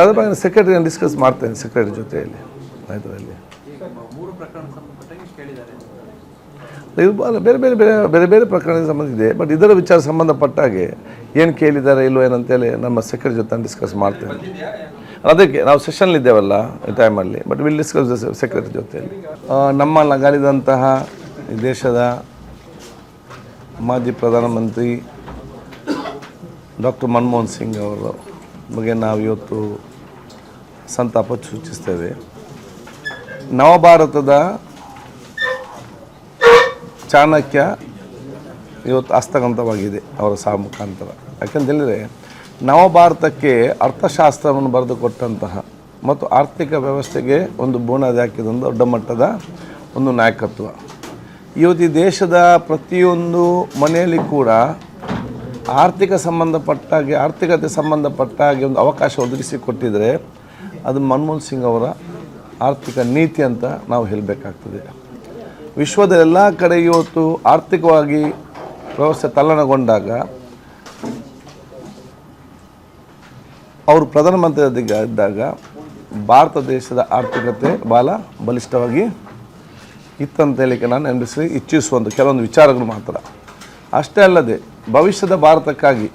ಅದ್ರ ಬಗ್ಗೆ secretary discuss ಮಾಡ್ತೇನೆ ಸೆಕ್ರೆಟರಿ ಜೊತೆಯಲ್ಲಿ ಆಯ್ತದಲ್ಲಿ. ಈಗ ಮೂರು ಪ್ರಕರಣ ಸಂಬಂಧಪಟ್ಟಾಗಿ ಕೇಳಿದ್ದಾರೆ ಇದು ಬಹಳ ಬೇರೆ ಬೇರೆ ಬೇರೆ ಬೇರೆ ಬೇರೆ ಪ್ರಕರಣಕ್ಕೆ ಸಂಬಂಧಿಸಿದೆ ಇದೆ ಬಟ್ ಇದರ ವಿಚಾರ ಸಂಬಂಧಪಟ್ಟ ಹಾಗೆ ಏನು ಕೇಳಿದ್ದಾರೆ ಇಲ್ಲೋ ಏನಂತೇಳಿ ನಮ್ಮ ಸೆಕ್ರೆಟರಿ ಜೊತೆ ಡಿಸ್ಕಸ್ ಮಾಡ್ತೇನೆ. ಅದಕ್ಕೆ ನಾವು ಸೆಷನ್ಲಿ ಇದ್ದೇವಲ್ಲ ಈ ಟೈಮಲ್ಲಿ ಬಟ್ ವಿಲ್ ಡಿಸ್ಕಸ್ ಸೆಕ್ರೆಟರಿ ಜೊತೆಯಲ್ಲಿ. ನಮ್ಮ ನಗಾಲಿದಂತಹ ದೇಶದ ಮಾಜಿ ಪ್ರಧಾನಮಂತ್ರಿ ಡಾಕ್ಟರ್ ಮನಮೋಹನ್ ಸಿಂಗ್ ಅವರ ಬಗ್ಗೆ ನಾವು ಇವತ್ತು ಸಂತಾಪ ಸೂಚಿಸ್ತೇವೆ. ನವಭಾರತದ ಚಾಣಕ್ಯ ಇವತ್ತು ಹಸ್ತಗಂತವಾಗಿದೆ ಅವರ ಸಹ ಮುಖಾಂತರ. ಯಾಕಂತೇಳಿದರೆ ನವಭಾರತಕ್ಕೆ ಅರ್ಥಶಾಸ್ತ್ರವನ್ನು ಬರೆದುಕೊಟ್ಟಂತಹ ಮತ್ತು ಆರ್ಥಿಕ ವ್ಯವಸ್ಥೆಗೆ ಒಂದು ಬುನಾದಿ ಹಾಕಿದಂಥ ದೊಡ್ಡ ಮಟ್ಟದ ಒಂದು ನಾಯಕತ್ವ. ಇವತ್ತು ದೇಶದ ಪ್ರತಿಯೊಂದು ಮನೆಯಲ್ಲಿ ಕೂಡ ಆರ್ಥಿಕ ಸಂಬಂಧಪಟ್ಟಾಗೆ, ಆರ್ಥಿಕತೆ ಸಂಬಂಧಪಟ್ಟಾಗೆ ಒಂದು ಅವಕಾಶ ಒದಗಿಸಿಕೊಟ್ಟಿದರೆ ಅದು ಮನಮೋಹನ್ ಸಿಂಗ್ ಅವರ ಆರ್ಥಿಕ ನೀತಿ ಅಂತ ನಾವು ಹೇಳಬೇಕಾಗ್ತದೆ. ವಿಶ್ವದ ಎಲ್ಲ ಕಡೆ ಇವತ್ತು ಆರ್ಥಿಕವಾಗಿ ವ್ಯವಸ್ಥೆ ತಲ್ಲಣಗೊಂಡಾಗ ಅವರು ಪ್ರಧಾನಮಂತ್ರಿ ಇದ್ದಾಗ ಭಾರತ ದೇಶದ ಆರ್ಥಿಕತೆ ಭಾಳ ಬಲಿಷ್ಠವಾಗಿ ಇತ್ತಂತ ಹೇಳಿಕೆ ನಾನು ನೆನಪಿಸಿ ಇಚ್ಛಿಸುವಂಥ ಕೆಲವೊಂದು ವಿಚಾರಗಳು ಮಾತ್ರ. ಅಷ್ಟೇ ಅಲ್ಲದೆ ಭವಿಷ್ಯದ ಭಾರತಕ್ಕಾಗಿ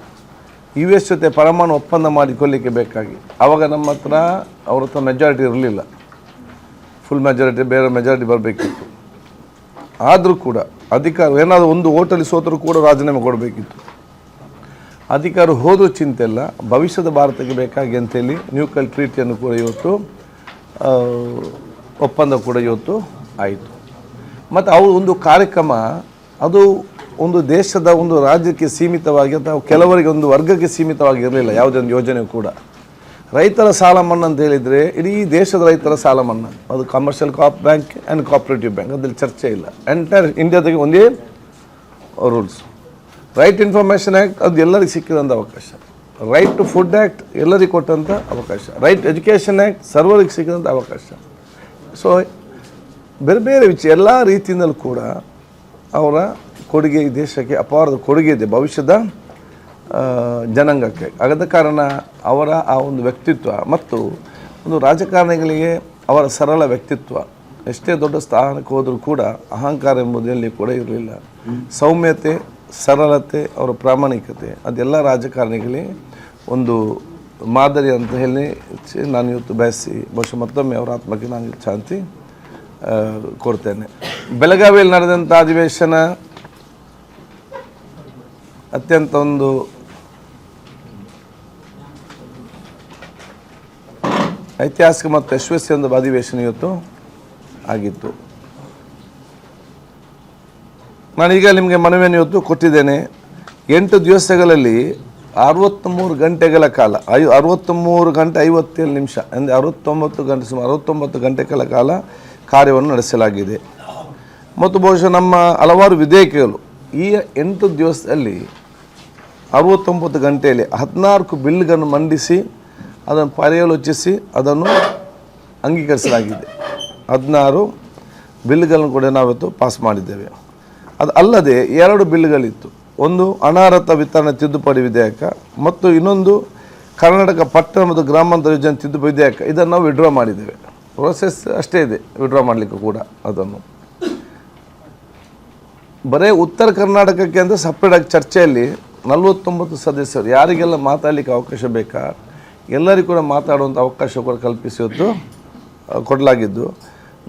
ಯು ಎಸ್ ಜೊತೆ ಪರಮಾಣು ಒಪ್ಪಂದ ಮಾಡಿಕೊಳ್ಳಿಕ್ಕೆ ಬೇಕಾಗಿ ಆವಾಗ ನಮ್ಮ ಹತ್ರ ಅವ್ರ ಹತ್ರ ಮೆಜಾರಿಟಿ ಇರಲಿಲ್ಲ. ಫುಲ್ ಮೆಜಾರಿಟಿ ಬೇರೆ ಮೆಜಾರಿಟಿ ಬರಬೇಕಿತ್ತು. ಆದರೂ ಕೂಡ ಅಧಿಕಾರ, ಏನಾದರೂ ಒಂದು ಓಟಲ್ಲಿ ಸೋತರೂ ಕೂಡ ರಾಜೀನಾಮೆ ಕೊಡಬೇಕಿತ್ತು. ಅಧಿಕಾರ ಹೋದರೂ ಚಿಂತೆ ಇಲ್ಲ, ಭವಿಷ್ಯದ ಭಾರತಕ್ಕೆ ಬೇಕಾಗಿ ಅಂತೇಳಿ ನ್ಯೂಕಲ್ ಟ್ರೀಟಿಯನ್ನು ಕೂಡ ಇವತ್ತು ಒಪ್ಪಂದ ಕೂಡ ಇವತ್ತು ಆಯಿತು. ಮತ್ತು ಅವು ಒಂದು ಕಾರ್ಯಕ್ರಮ, ಅದು ಒಂದು ದೇಶದ ಒಂದು ರಾಜ್ಯಕ್ಕೆ ಸೀಮಿತವಾಗಿ ಅಥವಾ ಕೆಲವರಿಗೆ ಒಂದು ವರ್ಗಕ್ಕೆ ಸೀಮಿತವಾಗಿ ಇರಲಿಲ್ಲ ಯಾವುದೇ ಒಂದು ಯೋಜನೆ ಕೂಡ. ರೈತರ ಸಾಲ ಮನ್ನಾ ಅಂತ ಹೇಳಿದರೆ, ಇಡೀ ದೇಶದ ರೈತರ ಸಾಲ ಮನ್ನಾ. ಅದು commercial co-op bank and cooperative bank ಅದರಲ್ಲಿ ಚರ್ಚೆ ಇಲ್ಲ. ಎಂಟೈರ್ ಇಂಡಿಯಾದಾಗೆ ಒಂದೇ ರೂಲ್ಸ್ ರೈಟ್ ಇನ್ಫಾರ್ಮೇಷನ್ ಆ್ಯಕ್ಟ್ ಅದು ಎಲ್ಲರಿಗೆ ಸಿಕ್ಕಿದಂಥ ಅವಕಾಶ. ರೈಟ್ ಟು ಫುಡ್ ಆ್ಯಕ್ಟ್ ಎಲ್ಲರಿಗೆ ಕೊಟ್ಟಂಥ ಅವಕಾಶ. ರೈಟ್ ಎಜುಕೇಷನ್ ಆ್ಯಕ್ಟ್ ಸರ್ವರಿಗೆ ಸಿಕ್ಕಿದಂಥ ಅವಕಾಶ. ಸೊ ಬೇರೆ ಬೇರೆ ವಿಚ ಎಲ್ಲ ರೀತಿಯಿಂದಲೂ ಕೂಡ ಅವರ ಕೊಡುಗೆ ಈ ದೇಶಕ್ಕೆ ಅಪಾರದ ಕೊಡುಗೆ ಇದೆ. ಭವಿಷ್ಯದ ಜನಾಂಗಕ್ಕೆ. ಆಗದ ಕಾರಣ ಅವರ ಆ ಒಂದು ವ್ಯಕ್ತಿತ್ವ ಮತ್ತು ಒಂದು ರಾಜಕಾರಣಿಗಳಿಗೆ ಅವರ ಸರಳ ವ್ಯಕ್ತಿತ್ವ ಎಷ್ಟೇ ದೊಡ್ಡ ಸ್ಥಾನಕ್ಕೆ ಹೋದರೂ ಕೂಡ ಅಹಂಕಾರ ಎಂಬುದಲ್ಲಿ ಕೂಡ ಇರಲಿಲ್ಲ. ಸೌಮ್ಯತೆ, ಸರಳತೆ, ಅವರ ಪ್ರಾಮಾಣಿಕತೆ, ಅದೆಲ್ಲ ರಾಜಕಾರಣಿಗಳಿಗೆ ಒಂದು ಮಾದರಿ ಅಂತ ಹೇಳಿ ನಾನು ಇವತ್ತು ಬಯಸಿ ಬಹುಶಃ ಮತ್ತೊಮ್ಮೆ ಅವರ ಆತ್ಮಕ್ಕೆ ನಾನು ಶಾಂತಿ ಕೊಡ್ತೇನೆ. ಬೆಳಗಾವಿಯಲ್ಲಿ ನಡೆದಂಥ ಅಧಿವೇಶನ ಅತ್ಯಂತ ಒಂದು ಐತಿಹಾಸಿಕ ಮತ್ತು ಯಶಸ್ವಿ ಒಂದು ಅಧಿವೇಶನ ಇವತ್ತು ಆಗಿತ್ತು. ನಾನೀಗ ನಿಮಗೆ ಮನವಿಯನ್ನು ಇವತ್ತು ಕೊಟ್ಟಿದ್ದೇನೆ. ಎಂಟು ದಿವಸಗಳಲ್ಲಿ ಅರವತ್ತ್ಮೂರು ಗಂಟೆಗಳ ಕಾಲ, ಐ ಅರವತ್ತ್ಮೂರು ಗಂಟೆ ಐವತ್ತೇಳು ನಿಮಿಷ, ಅಂದರೆ ಅರವತ್ತೊಂಬತ್ತು ಗಂಟೆ ಸುಮಾರು, ಅರವತ್ತೊಂಬತ್ತು ಗಂಟೆಗಳ ಕಾಲ ಕಾರ್ಯವನ್ನು ನಡೆಸಲಾಗಿದೆ. ಮತ್ತು ಬಹುಶಃ ನಮ್ಮ ಹಲವಾರು ವಿಧೇಯಕಗಳು ಈ ಎಂಟು ದಿವಸದಲ್ಲಿ ಅರವತ್ತೊಂಬತ್ತು ಗಂಟೆಯಲ್ಲಿ ಹದಿನಾಲ್ಕು ಬಿಲ್ಗಳನ್ನು ಮಂಡಿಸಿ, ಅದನ್ನು ಪರ್ಯಾಲೋಚಿಸಿ, ಅದನ್ನು ಅಂಗೀಕರಿಸಲಾಗಿದೆ. ಹದಿನಾರು ಬಿಲ್ಗಳನ್ನು ಕೂಡ ನಾವಿವತ್ತು ಪಾಸ್ ಮಾಡಿದ್ದೇವೆ. ಅದು ಅಲ್ಲದೆ ಎರಡು ಬಿಲ್ಗಳಿತ್ತು. ಒಂದು ಅನಾರತ ವಿತರಣೆ ತಿದ್ದುಪಡಿ ವಿಧೇಯಕ ಮತ್ತು ಇನ್ನೊಂದು ಕರ್ನಾಟಕ ಪಟ್ಟಣ ಮತ್ತು ಗ್ರಾಮಾಂತರ ಯೋಜನೆ ತಿದ್ದುಪಡಿ ವಿಧೇಯಕ. ಇದನ್ನು ನಾವು ವಿಡ್ರಾ ಮಾಡಿದ್ದೇವೆ. ಪ್ರೊಸೆಸ್ ಅಷ್ಟೇ ಇದೆ ವಿಡ್ರಾ ಮಾಡಲಿಕ್ಕೂ ಕೂಡ ಅದನ್ನು. ಬರೀ ಉತ್ತರ ಕರ್ನಾಟಕಕ್ಕೆ ಅಂದರೆ ಸಪ್ರೇಟಾಗಿ ಚರ್ಚೆಯಲ್ಲಿ ನಲವತ್ತೊಂಬತ್ತು ಸದಸ್ಯರು, ಯಾರಿಗೆಲ್ಲ ಮಾತಾಡಲಿಕ್ಕೆ ಅವಕಾಶ ಬೇಕಾ? ಎಲ್ಲರಿಗೂ ಕೂಡ ಮಾತಾಡುವಂಥ ಅವಕಾಶ ಕೂಡ ಕಲ್ಪಿಸಿದ್ದು ಕೊಡಲಾಗಿದ್ದು.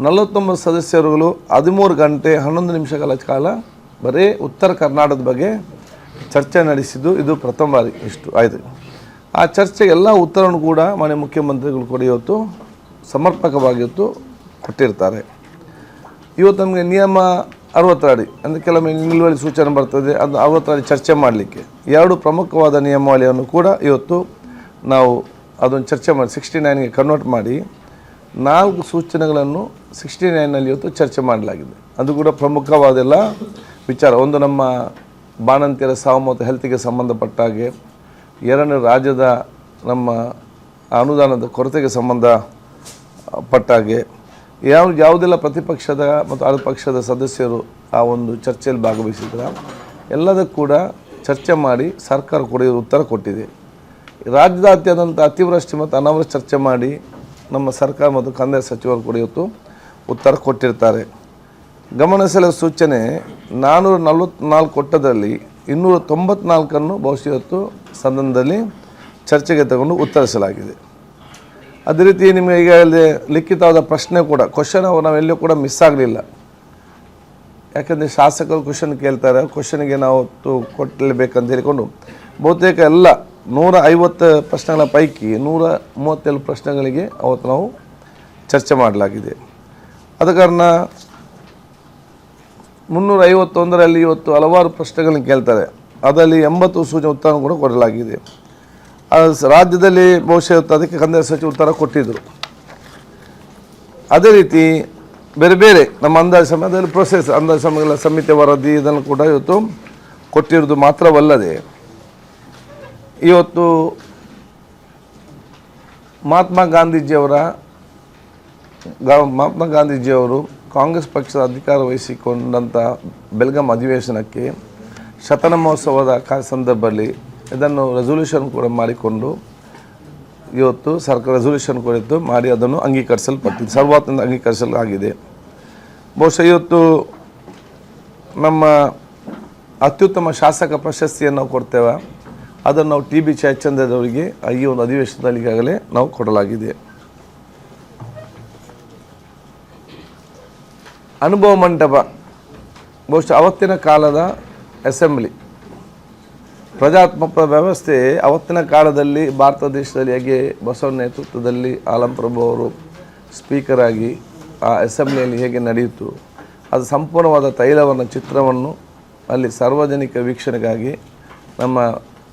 ನಲವತ್ತೊಂಬತ್ತು ಸದಸ್ಯರುಗಳು ಹದಿಮೂರು ಗಂಟೆ, ಹನ್ನೊಂದು ನಿಮಿಷಗಳ ಕಾಲ ಬರೀ ಉತ್ತರ ಕರ್ನಾಟಕದ ಬಗ್ಗೆ ಚರ್ಚೆ ನಡೆಸಿದ್ದು ಇದು ಪ್ರಥಮ ಬಾರಿ ಇಷ್ಟು ಆಯಿತು. ಆ ಚರ್ಚೆಗೆಲ್ಲ ಉತ್ತರವನ್ನು ಕೂಡ ಮಾನ್ಯ ಮುಖ್ಯಮಂತ್ರಿಗಳು ಕೂಡ ಇವತ್ತು ಸಮರ್ಪಕವಾಗಿ ಇವತ್ತು ಕೊಟ್ಟಿರ್ತಾರೆ. ಇವತ್ತು ನಮಗೆ ನಿಯಮ ಅರವತ್ತರಡಿ, ಅಂದರೆ ಕೆಲವೊಮ್ಮೆ ನಿಲುವಳಿ ಸೂಚನೆ ಬರ್ತದೆ, ಅದು ಅರವತ್ತರಡಿ ಚರ್ಚೆ ಮಾಡಲಿಕ್ಕೆ. ಎರಡು ಪ್ರಮುಖವಾದ ನಿಯಮಾವಳಿಯನ್ನು ಕೂಡ ಇವತ್ತು ನಾವು ಅದೊಂದು ಚರ್ಚೆ ಮಾಡಿ ಸಿಕ್ಸ್ಟಿ ನೈನ್ಗೆ ಕನ್ವರ್ಟ್ ಮಾಡಿ, ನಾಲ್ಕು ಸೂಚನೆಗಳನ್ನು ಸಿಕ್ಸ್ಟಿ ನೈನಲ್ಲಿ ಇವತ್ತು ಚರ್ಚೆ ಮಾಡಲಾಗಿದೆ. ಅದು ಕೂಡ ಪ್ರಮುಖವಾದೆಲ್ಲ ವಿಚಾರ. ಒಂದು ನಮ್ಮ ಬಾಣಂತಿಯರ ಸಾವು ಮತ್ತು ಹೆಲ್ತಿಗೆ ಸಂಬಂಧಪಟ್ಟ ಹಾಗೆ, ಎರಡನೇ ರಾಜ್ಯದ ನಮ್ಮ ಅನುದಾನದ ಕೊರತೆಗೆ ಸಂಬಂಧ ಪಟ್ಟಾಗೆ ಯಾವ ಯಾವುದೆಲ್ಲ ಪ್ರತಿಪಕ್ಷದ ಮತ್ತು ಆಳು ಪಕ್ಷದ ಸದಸ್ಯರು ಆ ಒಂದು ಚರ್ಚೆಯಲ್ಲಿ ಭಾಗವಹಿಸಿದ್ರ ಎಲ್ಲದಕ್ಕೂ ಕೂಡ ಚರ್ಚೆ ಮಾಡಿ ಸರ್ಕಾರ ಕೂಡ ಉತ್ತರ ಕೊಟ್ಟಿದೆ. ರಾಜ್ಯದಾದ್ಯಂತ ಅತಿವೃಷ್ಟಿ ಮತ್ತು ಅನಾವೃಷ್ಟಿ ಚರ್ಚೆ ಮಾಡಿ ನಮ್ಮ ಸರ್ಕಾರ ಮತ್ತು ಕಂದಾಯ ಸಚಿವರು ಕೂಡ ಇವತ್ತು ಉತ್ತರ ಕೊಟ್ಟಿರ್ತಾರೆ. ಗಮನಿಸಲ ಸೂಚನೆ ನಾನ್ನೂರ ನಲವತ್ತ್ನಾಲ್ಕು ಕೊಟ್ಟದಲ್ಲಿ ಇನ್ನೂರ ತೊಂಬತ್ನಾಲ್ಕನ್ನು ಬಹುಶಃ ಇವತ್ತು ಸದನದಲ್ಲಿ ಚರ್ಚೆಗೆ ತಗೊಂಡು ಉತ್ತರಿಸಲಾಗಿದೆ. ಅದೇ ರೀತಿ ನಿಮಗೆ ಈಗ ಲಿಖಿತವಾದ ಪ್ರಶ್ನೆ ಕೂಡ ಕ್ವಶನ್ ನಾವೆಲ್ಲೂ ಕೂಡ ಮಿಸ್ ಆಗಲಿಲ್ಲ. ಯಾಕಂದರೆ ಶಾಸಕರು ಕ್ವಶನ್ ಕೇಳ್ತಾರೆ ಕ್ವಶನ್ಗೆ ನಾವು ತು ಕೊಟ್ಟಲೇಬೇಕಂತ ಹೇಳಿಕೊಂಡು, ಬಹುತೇಕ ಎಲ್ಲ ನೂರ ಐವತ್ತು ಪ್ರಶ್ನೆಗಳ ಪೈಕಿ ನೂರ ಮೂವತ್ತೇಳು ಪ್ರಶ್ನೆಗಳಿಗೆ ಅವತ್ತು ನಾವು ಚರ್ಚೆ ಮಾಡಲಾಗಿದೆ. ಆದ ಕಾರಣ ಮುನ್ನೂರ ಐವತ್ತೊಂದರಲ್ಲಿ ಇವತ್ತು ಹಲವಾರು ಪ್ರಶ್ನೆಗಳನ್ನು ಕೇಳ್ತಾರೆ. ಅದರಲ್ಲಿ ಎಂಬತ್ತು ಸೂಚನೆ ಉತ್ತರ ಕೂಡ ಕೊಡಲಾಗಿದೆ. ರಾಜ್ಯದಲ್ಲಿ ಬಹುಶಃ ಅದಕ್ಕೆ ಕಂದಾಯ ಸಚಿವ ಉತ್ತರ ಕೊಟ್ಟಿದ್ದರು ಅದೇ ರೀತಿ ಬೇರೆ ಬೇರೆ ನಮ್ಮ ಅಂದಾಜು ಸಮಯದಲ್ಲಿ ಪ್ರೊಸೆಸ್ ಅಂದಾಜು ಸಮಯಗಳ ಸಮಿತಿ ವರದಿ ಇದನ್ನು ಕೂಡ ಇವತ್ತು ಕೊಟ್ಟಿರೋದು ಮಾತ್ರವಲ್ಲದೆ ಇವತ್ತು ಮಹಾತ್ಮ ಗಾಂಧೀಜಿಯವರ ಮಹಾತ್ಮ ಗಾಂಧೀಜಿಯವರು ಕಾಂಗ್ರೆಸ್ ಪಕ್ಷದ ಅಧಿಕಾರ ವಹಿಸಿಕೊಂಡಂಥ ಬೆಲ್ಗಾಂ ಅಧಿವೇಶನಕ್ಕೆ ಶತನ ಮಹೋತ್ಸವದ ಸಂದರ್ಭದಲ್ಲಿ ಇದನ್ನು ರೆಸೊಲ್ಯೂಷನ್ ಕೂಡ ಮಾಡಿಕೊಂಡು ಇವತ್ತು ಸರ್ಕಾರ ರೆಸೊಲ್ಯೂಷನ್ ಕುರಿತು ಮಾಡಿ ಅದನ್ನು ಅಂಗೀಕರಿಸಲ್ಪಟ್ಟಿದೆ. ಸರ್ವಾತ್ಮಕ ಅಂಗೀಕರಿಸಲಾಗಿದೆ. ಬಹುಶಃ ಇವತ್ತು ನಮ್ಮ ಅತ್ಯುತ್ತಮ ಶಾಸಕ ಪ್ರಶಸ್ತಿಯನ್ನು ನಾವು ಕೊಡ್ತೇವೆ. ಅದನ್ನು ನಾವು ಟಿ ಬಿ ಜಯಚಂದ್ರದವರಿಗೆ ಈ ಒಂದು ಅಧಿವೇಶನದಲ್ಲಿ ಈಗಾಗಲೇ ನಾವು ಕೊಡಲಾಗಿದೆ. ಅನುಭವ ಮಂಟಪ, ಬಹುಶಃ ಅವತ್ತಿನ ಕಾಲದ ಅಸೆಂಬ್ಲಿ ಪ್ರಜಾತ್ಮಕ ವ್ಯವಸ್ಥೆ ಅವತ್ತಿನ ಕಾಲದಲ್ಲಿ ಭಾರತ ದೇಶದಲ್ಲಿ ಹೇಗೆ ಬಸವನ ನೇತೃತ್ವದಲ್ಲಿ ಆಲಂಪ್ರಭು ಅವರು ಸ್ಪೀಕರ್ ಆಗಿ ಆ ಅಸೆಂಬ್ಲಿಯಲ್ಲಿ ಹೇಗೆ ನಡೆಯಿತು, ಅದು ಸಂಪೂರ್ಣವಾದ ತೈಲವನ್ನು, ಚಿತ್ರವನ್ನು ಅಲ್ಲಿ ಸಾರ್ವಜನಿಕ ವೀಕ್ಷಣೆಗಾಗಿ ನಮ್ಮ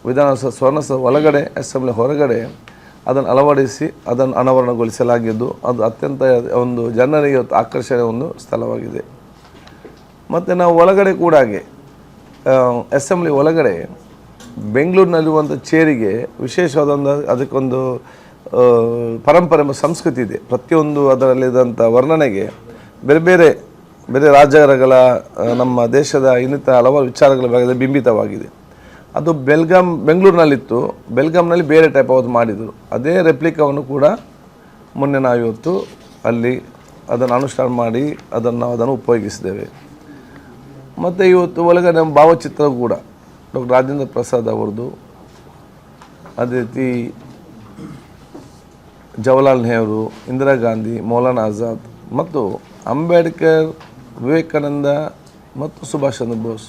ವಿಧಾನಸಭೆ ಸ್ವರ್ಣಸಭಾ ಒಳಗಡೆ ಅಸೆಂಬ್ಲಿ ಹೊರಗಡೆ ಅದನ್ನು ಅಳವಡಿಸಿ ಅದನ್ನು ಅನಾವರಣಗೊಳಿಸಲಾಗಿದ್ದು, ಅದು ಅತ್ಯಂತ ಒಂದು ಜನರಿಗೆ ಆಕರ್ಷಣೆ ಒಂದು ಸ್ಥಳವಾಗಿದೆ. ಮತ್ತು ನಾವು ಒಳಗಡೆ ಕೂಡ ಹಾಗೆ ಅಸೆಂಬ್ಲಿ ಒಳಗಡೆ ಬೆಂಗಳೂರಿನಲ್ಲಿರುವಂಥ ಚೇರಿಗೆ ವಿಶೇಷವಾದೊಂದು ಅದಕ್ಕೊಂದು ಪರಂಪರೆ ಎಂಬ ಸಂಸ್ಕೃತಿ ಇದೆ. ಪ್ರತಿಯೊಂದು ಅದರಲ್ಲಿದ್ದಂಥ ವರ್ಣನೆಗೆ ಬೇರೆ ಬೇರೆ ಬೇರೆ ರಾಜ್ಯಗಳ ನಮ್ಮ ದೇಶದ ಇನ್ನಿತರ ಹಲವಾರು ವಿಚಾರಗಳ ಬಗ್ಗೆ ಬಿಂಬಿತವಾಗಿದೆ. ಅದು ಬೆಲ್ಗಾಮ್ ಬೆಂಗಳೂರಿನಲ್ಲಿತ್ತು. ಬೆಲ್ಗಾಮ್ನಲ್ಲಿ ಬೇರೆ ಟೈಪ್ ಅವತ್ತು ಮಾಡಿದರು. ಅದೇ ರೆಪ್ಲಿಕಾವನ್ನು ಕೂಡ ಮೊನ್ನೆ ನಾವು ಇವತ್ತು ಅಲ್ಲಿ ಅದನ್ನು ಅನುಷ್ಠಾನ ಮಾಡಿ ಅದನ್ನು ಅದನ್ನು ಉಪಯೋಗಿಸಿದ್ದೇವೆ. ಮತ್ತು ಇವತ್ತು ಒಳಗಡೆ ನಮ್ಮ ಭಾವಚಿತ್ರ ಕೂಡ. ಡಾಕ್ಟರ್ ರಾಜೇಂದ್ರ ಪ್ರಸಾದ್ ಅವರದು ಅದೇ ರೀತಿ ಜವಾಹರ್ಲಾಲ್ ನೆಹರು, ಇಂದಿರಾ ಗಾಂಧಿ, ಮೌಲಾನಾ ಆಜಾದ್ ಮತ್ತು ಅಂಬೇಡ್ಕರ್, ವಿವೇಕಾನಂದ ಮತ್ತು ಸುಭಾಷ್ ಚಂದ್ರ ಬೋಸ್.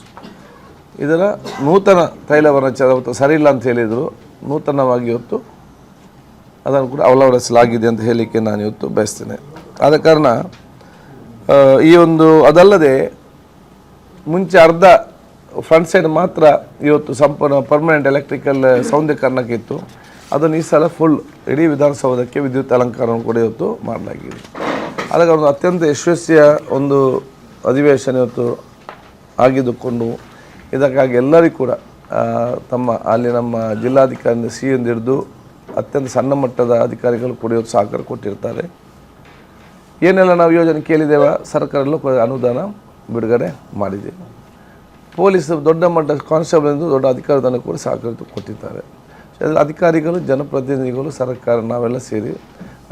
ಇದರ ನೂತನ ತೈಲವರ್ಣ ಚ ಸರಿ ಇಲ್ಲ ಅಂತ ಹೇಳಿದರು. ನೂತನವಾಗಿ ಇವತ್ತು ಅದನ್ನು ಕೂಡ ಅವಲಂಬಿಸಲಾಗಿದೆ ಅಂತ ಹೇಳಲಿಕ್ಕೆ ನಾನು ಇವತ್ತು ಬಯಸ್ತೇನೆ. ಆದ ಕಾರಣ ಈ ಒಂದು ಅದಲ್ಲದೆ ಮುಂಚೆ ಅರ್ಧ ಫ್ರಂಟ್ ಸೈಡ್ ಮಾತ್ರ ಇವತ್ತು ಸಂಪೂರ್ಣ ಪರ್ಮನೆಂಟ್ ಎಲೆಕ್ಟ್ರಿಕಲ್ ಸೌಂದರ್ಯಕರಣಕ್ಕೆ ಇತ್ತು. ಅದನ್ನು ಈ ಸಲ ಫುಲ್ ಇಡೀ ವಿಧಾನಸೌಧಕ್ಕೆ ವಿದ್ಯುತ್ ಅಲಂಕಾರವನ್ನು ಕೂಡ ಇವತ್ತು ಮಾಡಲಾಗಿದೆ. ಹಾಗಾಗಿ ಒಂದು ಅತ್ಯಂತ ಯಶಸ್ವಿಯ ಒಂದು ಅಧಿವೇಶನ ಇವತ್ತು ಆಗಿದ್ದುಕೊಂಡು ಇದಕ್ಕಾಗಿ ಎಲ್ಲರಿಗೂ ಕೂಡ ತಮ್ಮ ಅಲ್ಲಿ ನಮ್ಮ ಜಿಲ್ಲಾಧಿಕಾರಿಯಿಂದ ಸಿ ಹಿಡಿದು ಅತ್ಯಂತ ಸಣ್ಣ ಮಟ್ಟದ ಅಧಿಕಾರಿಗಳು ಕೂಡ ಇವತ್ತು ಸಹಕಾರ ಕೊಟ್ಟಿರ್ತಾರೆ. ಏನೆಲ್ಲ ನಾವು ಯೋಜನೆ ಕೇಳಿದ್ದೇವೆ ಸರ್ಕಾರದಲ್ಲೂ ಕೂಡ ಅನುದಾನ ಬಿಡುಗಡೆ ಮಾಡಿದೆ. ಪೊಲೀಸ್ ದೊಡ್ಡ ಮಟ್ಟ ಕಾನ್ಸ್ಟೇಬಲ್ ಎಂದು ದೊಡ್ಡ ಅಧಿಕಾರದಾನ ಕೂಡ ಸಹಕಾರ ಕೊಟ್ಟಿದ್ದಾರೆ. ಅಧಿಕಾರಿಗಳು, ಜನಪ್ರತಿನಿಧಿಗಳು, ಸರ್ಕಾರ, ನಾವೆಲ್ಲ ಸೇರಿ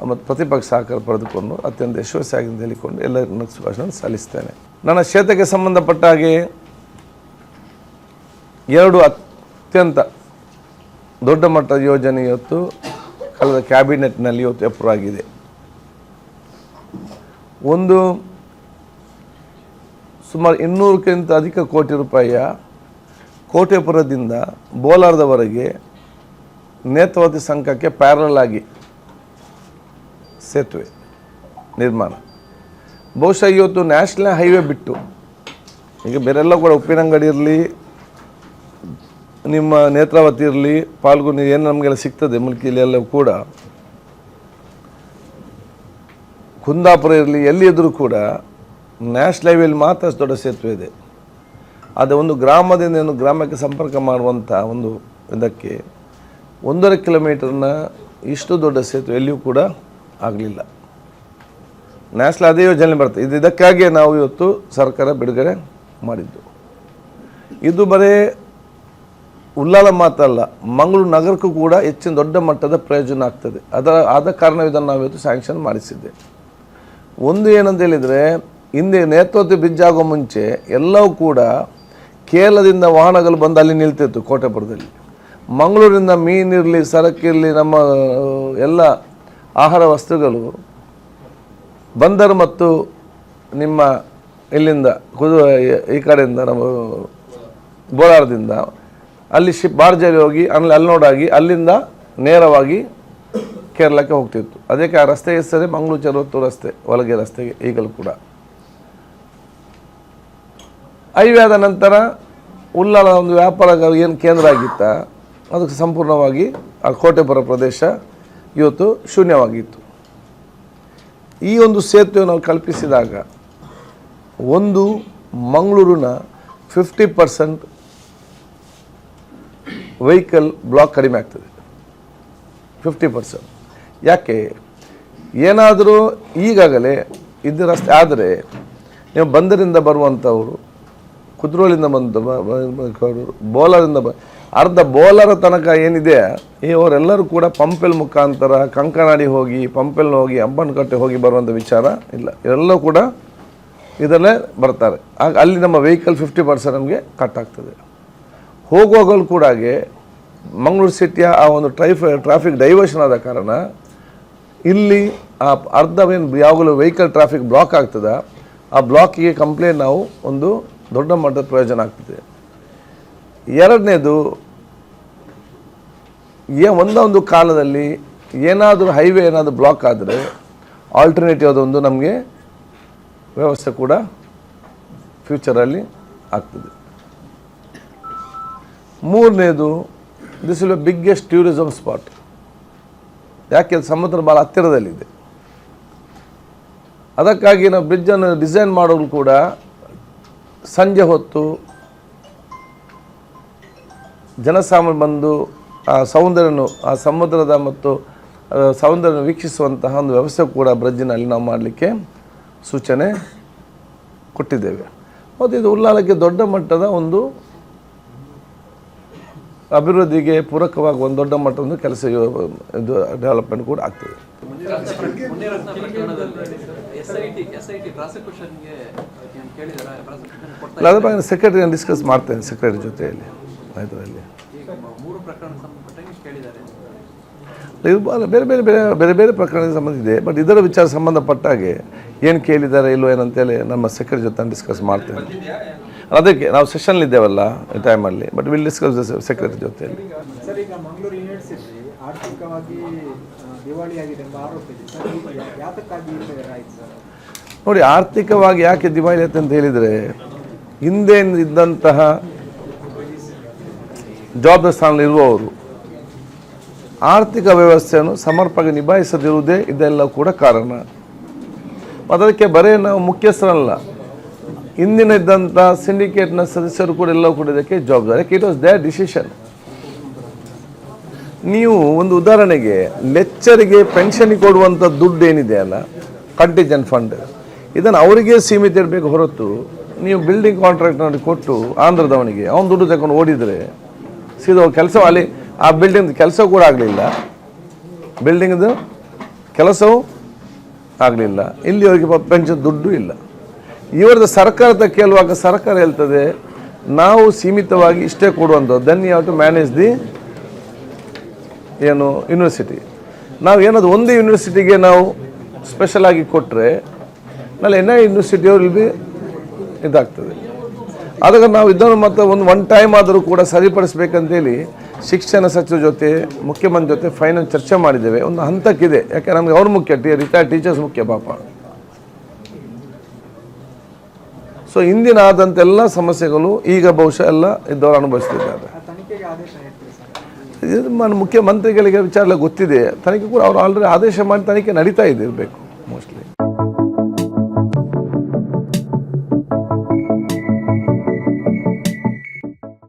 ಮತ್ತು ಪ್ರತಿಪಕ್ಷ ಸಹಕಾರ ಪಡೆದುಕೊಂಡು ಅತ್ಯಂತ ಯಶಸ್ವಿಯಾಗಿ ಅಂತ ಹೇಳಿಕೊಂಡು ಎಲ್ಲ ಶುಭಾಶಯ ಸಲ್ಲಿಸ್ತೇನೆ. ನನ್ನ ಕ್ಷೇತ್ರಕ್ಕೆ ಸಂಬಂಧಪಟ್ಟ ಹಾಗೆ ಎರಡು ಅತ್ಯಂತ ದೊಡ್ಡ ಮಟ್ಟದ ಯೋಜನೆ ಇವತ್ತು ಕಳೆದ ಕ್ಯಾಬಿನೆಟ್ನಲ್ಲಿ ಇವತ್ತು ಅಪ್ರೂವ್ ಆಗಿದೆ. ಒಂದು ಸುಮಾರು ಇನ್ನೂರಕ್ಕಿಂತ ಅಧಿಕ ಕೋಟಿ ರೂಪಾಯಿಯ ಕೋಟೆಪುರದಿಂದ ಬೋಲಾರದವರೆಗೆ ನೇತ್ರಾವತಿ ಸಂಘಕ್ಕೆ ಪ್ಯಾರಲ್ ಆಗಿ ಸೇತುವೆ ನಿರ್ಮಾಣ. ಬಹುಶಃ ಇವತ್ತು ನ್ಯಾಷನಲ್ ಹೈವೇ ಬಿಟ್ಟು, ಈಗ ಬೇರೆಲ್ಲ ಕೂಡ ಉಪ್ಪಿನಂಗಡಿ ಇರಲಿ, ನಿಮ್ಮ ನೇತ್ರಾವತಿ ಇರಲಿ ಪಾಲ್ಗೊಂಡು ಏನು ನಮಗೆಲ್ಲ ಸಿಗ್ತದೆ ಮುಲ್ಕಿಲಿ ಎಲ್ಲ ಕೂಡ. ಕುಂದಾಪುರ ಇರಲಿ ಎಲ್ಲಿದ್ದರೂ ಕೂಡ ನ್ಯಾಷನಲ್ ಹೈವೇಲಿ ಮಾತ್ರ ದೊಡ್ಡ ಸೇತುವೆ ಇದೆ. ಅದು ಒಂದು ಗ್ರಾಮದಿಂದ ಒಂದು ಗ್ರಾಮಕ್ಕೆ ಸಂಪರ್ಕ ಮಾಡುವಂಥ ಒಂದು ಇದಕ್ಕೆ ಒಂದೂವರೆ ಕಿಲೋಮೀಟರ್ನ ಇಷ್ಟು ದೊಡ್ಡ ಸೇತುವೆ ಎಲ್ಲಿಯೂ ಕೂಡ ಆಗಲಿಲ್ಲ. ನ್ಯಾಷನಲ್ ಅದೇ ಯೋಜನೆ ಬರ್ತದೆ. ಇದು ಇದಕ್ಕಾಗಿಯೇ ನಾವು ಇವತ್ತು ಸರ್ಕಾರ ಬಿಡುಗಡೆ ಮಾಡಿದ್ದು. ಇದು ಬರೀ ಉಲ್ಲಾಲ ಮಾತಲ್ಲ ಮಂಗಳೂರು ನಗರಕ್ಕೂ ಕೂಡ ಹೆಚ್ಚಿನ ದೊಡ್ಡ ಮಟ್ಟದ ಪ್ರಯೋಜನ ಆಗ್ತದೆ. ಅದರ ಆದ ಕಾರಣ ಇದನ್ನು ನಾವು ಇವತ್ತು ಸ್ಯಾಂಕ್ಷನ್ ಮಾಡಿಸಿದ್ದೆ ಒಂದು ಏನಂತ ಹೇಳಿದರೆ ಹಿಂದೆ ನೇತೃತ್ವ ಬಿಜ್ಜಾಗೋ ಮುಂಚೆ ಎಲ್ಲವೂ ಕೂಡ ಕೇರಳದಿಂದ ವಾಹನಗಳು ಬಂದು ಅಲ್ಲಿ ನಿಲ್ತಿತ್ತು ಕೋಟೆಪುರದಲ್ಲಿ. ಮಂಗಳೂರಿಂದ ಮೀನಿರಲಿ ಸರಕಿರಲಿ ನಮ್ಮ ಎಲ್ಲ ಆಹಾರ ವಸ್ತುಗಳು ಬಂದರು ಮತ್ತು ನಿಮ್ಮ ಇಲ್ಲಿಂದ ಕುದು, ಈ ಕಡೆಯಿಂದ ನಮ್ಮ ಬೋಲಾರದಿಂದ ಅಲ್ಲಿ ಶಿಪ್ ಬಾರ್ಜಲ್ಲಿ ಹೋಗಿ, ಅಲ್ಲಿ ಅಲ್ನೋಡಾಗಿ ಅಲ್ಲಿಂದ ನೇರವಾಗಿ ಕೇರಳಕ್ಕೆ ಹೋಗ್ತಿತ್ತು. ಅದಕ್ಕೆ ಆ ರಸ್ತೆ ಹೆಸರೇ ಮಂಗಳೂರು ಚರವತ್ತು ರಸ್ತೆ, ಒಳಗೆ ರಸ್ತೆಗೆ ಈಗಲೂ ಕೂಡ. ಹೈವೇ ಆದ ನಂತರ ಉಳ್ಳಾಲ ಒಂದು ವ್ಯಾಪಾರ ಏನು ಕೇಂದ್ರ ಆಗಿತ್ತ, ಅದಕ್ಕೆ ಸಂಪೂರ್ಣವಾಗಿ ಆ ಕೋಟೆಪುರ ಪ್ರದೇಶ ಇವತ್ತು ಶೂನ್ಯವಾಗಿತ್ತು. ಈ ಒಂದು ಸೇತುವೆ ನಾವು ಕಲ್ಪಿಸಿದಾಗ ಒಂದು ಮಂಗಳೂರಿನ ಫಿಫ್ಟಿ ಪರ್ಸೆಂಟ್ ವೆಹಿಕಲ್ ಬ್ಲಾಕ್ ಕಡಿಮೆ ಆಗ್ತದೆ. ಫಿಫ್ಟಿ ಪರ್ಸೆಂಟ್ ಯಾಕೆ? ಏನಾದರೂ ಈಗಾಗಲೇ ಇದ್ದ ರಸ್ತೆ ಆದರೆ ನೀವು ಬಂದರಿಂದ ಬರುವಂಥವರು ಕುದ್ರೋಳಿಂದ ಬಂದು ಬೋಲರಿಂದ ಬ ಅರ್ಧ ಬೋಲರ ತನಕ ಏನಿದೆ ಈ ಅವರೆಲ್ಲರೂ ಕೂಡ ಪಂಪೆಲ್ ಮುಖಾಂತರ ಕಂಕನಾಡಿ ಹೋಗಿ ಪಂಪೆಲ್ ಹೋಗಿ ಕಟ್ಟೆ ಹೋಗಿ ಬರುವಂಥ ವಿಚಾರ ಇಲ್ಲ. ಎಲ್ಲರೂ ಕೂಡ ಇದರಲ್ಲೇ ಬರ್ತಾರೆ. ಆಗ ಅಲ್ಲಿ ನಮ್ಮ ವೆಹಿಕಲ್ ಫಿಫ್ಟಿ ಪರ್ಸೆಂಟ್ ನಮಗೆ ಕಟ್ ಆಗ್ತದೆ. ಹೋಗುವಾಗಲೂ ಕೂಡ ಮಂಗಳೂರು ಸಿಟಿಯ ಆ ಒಂದು ಟ್ರೈಫ್ ಟ್ರಾಫಿಕ್ ಡೈವರ್ಷನ್ ಆದ ಕಾರಣ ಇಲ್ಲಿ ಆ ಅರ್ಧವೇನು ಯಾವಾಗಲೂ ವೆಹಿಕಲ್ ಟ್ರಾಫಿಕ್ ಬ್ಲಾಕ್ ಆಗ್ತದೆ. ಆ ಬ್ಲಾಕಿಗೆ ಕಂಪ್ಲೇಂಟ್ ನಾವು ಒಂದು ದೊಡ್ಡ ಮಟ್ಟದ ಪ್ರಯೋಜನ ಆಗ್ತದೆ. ಎರಡನೇದು, ಏ ಒಂದೊಂದು ಕಾಲದಲ್ಲಿ ಏನಾದರೂ ಹೈವೇ ಏನಾದರೂ ಬ್ಲಾಕ್ ಆದರೆ ಆಲ್ಟರ್ನೇಟಿವ್ ಅದೊಂದು ನಮಗೆ ವ್ಯವಸ್ಥೆ ಕೂಡ ಫ್ಯೂಚರಲ್ಲಿ ಆಗ್ತದೆ. ಮೂರನೇದು this will biggest tourism spot ಯಾಕೆ ಸಮುದ್ರ ಭಾಳ ಹತ್ತಿರದಲ್ಲಿದೆ. ಅದಕ್ಕಾಗಿ ನಾವು ಬ್ರಿಡ್ಜನ್ನು ಡಿಸೈನ್ ಮಾಡೋರು ಕೂಡ ಸಂಜೆ ಹೊತ್ತು ಜನಸಾಮಾನ್ಯ ಬಂದು ಆ ಸೌಂದರ್ಯನು, ಆ ಸಮುದ್ರದ ಮತ್ತು ಸೌಂದರ್ಯನ ವೀಕ್ಷಿಸುವಂತಹ ಒಂದು ವ್ಯವಸ್ಥೆ ಕೂಡ ಬ್ರಜ್ಜಿನಲ್ಲಿ ನಾವು ಮಾಡಲಿಕ್ಕೆ ಸೂಚನೆ ಕೊಟ್ಟಿದ್ದೇವೆ. ಮತ್ತು ಇದು ಉಲ್ಲಾಲಕ್ಕೆ ದೊಡ್ಡ ಮಟ್ಟದ ಒಂದು ಅಭಿವೃದ್ಧಿಗೆ ಪೂರಕವಾಗಿ ಒಂದು ದೊಡ್ಡ ಮಟ್ಟದ ಒಂದು ಕೆಲಸ ಇದು ಡೆವಲಪ್ಮೆಂಟ್ ಕೂಡ ಆಗ್ತದೆ. ಅಲ್ಲ ಅದ್ರ ಬಗ್ಗೆ ಸೆಕ್ರೆಟರಿ ನಾನು ಡಿಸ್ಕಸ್ ಮಾಡ್ತೇನೆ ಸೆಕ್ರೆಟರಿ ಜೊತೆಯಲ್ಲಿ. ಇದರಲ್ಲಿ ಅಲ್ಲ ಬೇರೆ ಬೇರೆ ಬೇರೆ ಬೇರೆ ಬೇರೆ ಪ್ರಕರಣಕ್ಕೆ ಸಂಬಂಧಿಸಿದೆ ಇದೆ ಬಟ್ ಇದರ ವಿಚಾರ ಸಂಬಂಧಪಟ್ಟಾಗೆ ಏನು ಕೇಳಿದ್ದಾರೆ ಇಲ್ಲೋ ಏನಂತೇಳಿ ನಮ್ಮ ಸೆಕ್ರೆಟರಿ ಜೊತೆ ನಾನು ಡಿಸ್ಕಸ್ ಮಾಡ್ತೇನೆ ಅದಕ್ಕೆ ನಾವು ಸೆಷನ್ ಇದ್ದೇವಲ್ಲ ಈ ಟೈಮಲ್ಲಿ ಬಟ್ ವಿಲ್ ಡಿಸ್ಕಸ್ ಸೆಕ್ರೆಟರಿ ಜೊತೆಯಲ್ಲಿ. ಸರ್ ಈಗ ಮಂಗಳೂರು ಯೂನಿವರ್ಸಿಟಿ ಆರ್ಥಿಕವಾಗಿ ದಿವಾಳಿಯಾಗಿದೆ ಎಂಬ ಆರೋಪ ಇದೆ. ಸರ್ ಯಾತಕ್ಕಾಗಿ ಈ ಆಯ್ತು ಸರ್? ನೋಡಿ, ಆರ್ಥಿಕವಾಗಿ ಯಾಕೆ ದಿವಾಳಿ ಆಯ್ತು ಅಂತ ಹೇಳಿದರೆ, ಹಿಂದೆ ಇದ್ದಂತಹ ಜವಾಬ್ದಾರಿ ಸ್ಥಾನದಲ್ಲಿರುವವರು ಆರ್ಥಿಕ ವ್ಯವಸ್ಥೆಯನ್ನು ಸಮರ್ಪಕ ನಿಭಾಯಿಸದಿರುವುದೇ ಇದೆಲ್ಲ ಕೂಡ ಕಾರಣ. ಅದಕ್ಕೆ ಬರೀ ನಾವು ಮುಖ್ಯಸ್ಥರಲ್ಲ. ಹಿಂದಿನ ಇದ್ದಂಥ ಸಿಂಡಿಕೇಟ್ನ ಸದಸ್ಯರು ಕೂಡ ಎಲ್ಲವೂ ಕೂಡ ಇದಕ್ಕೆ ಜವಾಬ್ದಾರಿ ಇಟ್ ವಾಸ್ ದೇ ಡಿಸಿಷನ್ ನೀವು ಒಂದು ಉದಾಹರಣೆಗೆ ಲೆಕ್ಚರಿಗೆ ಪೆನ್ಷನ್ ಕೊಡುವಂಥ ದುಡ್ಡು ಏನಿದೆ ಅಲ್ಲ? ಕಂಟಿಜನ್ ಫಂಡ್ ಇದನ್ನು ಅವರಿಗೆ ಸೀಮಿತ ಇರಬೇಕು ಹೊರತು ನೀವು ಬಿಲ್ಡಿಂಗ್ ಕಾಂಟ್ರಾಕ್ಟ್ ನೋಡಿ ಕೊಟ್ಟು ಆಂಧ್ರದವನಿಗೆ ಅವನು ದುಡ್ಡು ತಗೊಂಡು ಓಡಿದರೆ ಸೀದಾ ಕೆಲಸ ಅಲ್ಲಿ, ಆ ಬಿಲ್ಡಿಂಗ್ ಕೆಲಸ ಕೂಡ ಆಗಲಿಲ್ಲ. ಬಿಲ್ಡಿಂಗ್ದು ಕೆಲಸವೂ ಆಗಲಿಲ್ಲ. ಇಲ್ಲಿ ಅವರಿಗೆ ಪೆನ್ಷನ್ ದುಡ್ಡು ಇಲ್ಲ. ಇವರದ್ದು ಸರ್ಕಾರದ ಕೇಳುವಾಗ ಸರ್ಕಾರ ಹೇಳ್ತದೆ, ನಾವು ಸೀಮಿತವಾಗಿ ಇಷ್ಟೇ ಕೊಡುವಂಥದ್ದು. ದೆನ್ ಯಾವ ಟು ಮ್ಯಾನೇಜ್ ದಿ ಏನು ಯೂನಿವರ್ಸಿಟಿ ನಾವು ಏನದು ಒಂದು ಯೂನಿವರ್ಸಿಟಿಗೆ ನಾವು ಸ್ಪೆಷಲ್ ಆಗಿ ಕೊಟ್ಟರೆ ನಾಳೆ ಎನ್ ಐ ಯೂನಿವರ್ಸಿಟಿಯವ್ರು ಇಲ್ಲಿ ಇದಾಗ್ತದೆ. ಆದಾಗ ನಾವು ಇದನ್ನು ಮತ್ತೆ ಒಂದು ಒನ್ ಟೈಮ್ ಆದರೂ ಕೂಡ ಸರಿಪಡಿಸ್ಬೇಕಂತೇಳಿ ಶಿಕ್ಷಣ ಸಚಿವ ಜೊತೆ, ಮುಖ್ಯಮಂತ್ರಿ ಜೊತೆ ಫೈನಲ್ ಚರ್ಚೆ ಮಾಡಿದ್ದೇವೆ. ಒಂದು ಹಂತಕ್ಕಿದೆ. ಯಾಕೆ ನಮಗೆ ಅವ್ರ ಮುಖ್ಯ, ಟಿ ರಿಟೈರ್ಡ್ ಟೀಚರ್ಸ್ ಮುಖ್ಯ ಪಾಪ. ಸೊ ಹಿಂದಿನ ಆದಂಥ ಎಲ್ಲ ಸಮಸ್ಯೆಗಳು ಈಗ ಬಹುಶಃ ಎಲ್ಲ ಇದ್ದವರು ಅನುಭವಿಸ್ತಿದ್ದಾರೆ. ಮುಖ್ಯಮಂತ್ರಿಗಳಿಗೆ ವಿಚಾರ ಗೊತ್ತಿದೆ. ತನಿಖೆ ಕೂಡ ಅವರು ಆಲ್ರೆಡಿ ಆದೇಶ ಮಾಡಿ ತನಿಖೆ ನಡೀತಾ ಇದೆ ಇರಬೇಕು ಮೋಸ್ಟ್ಲಿ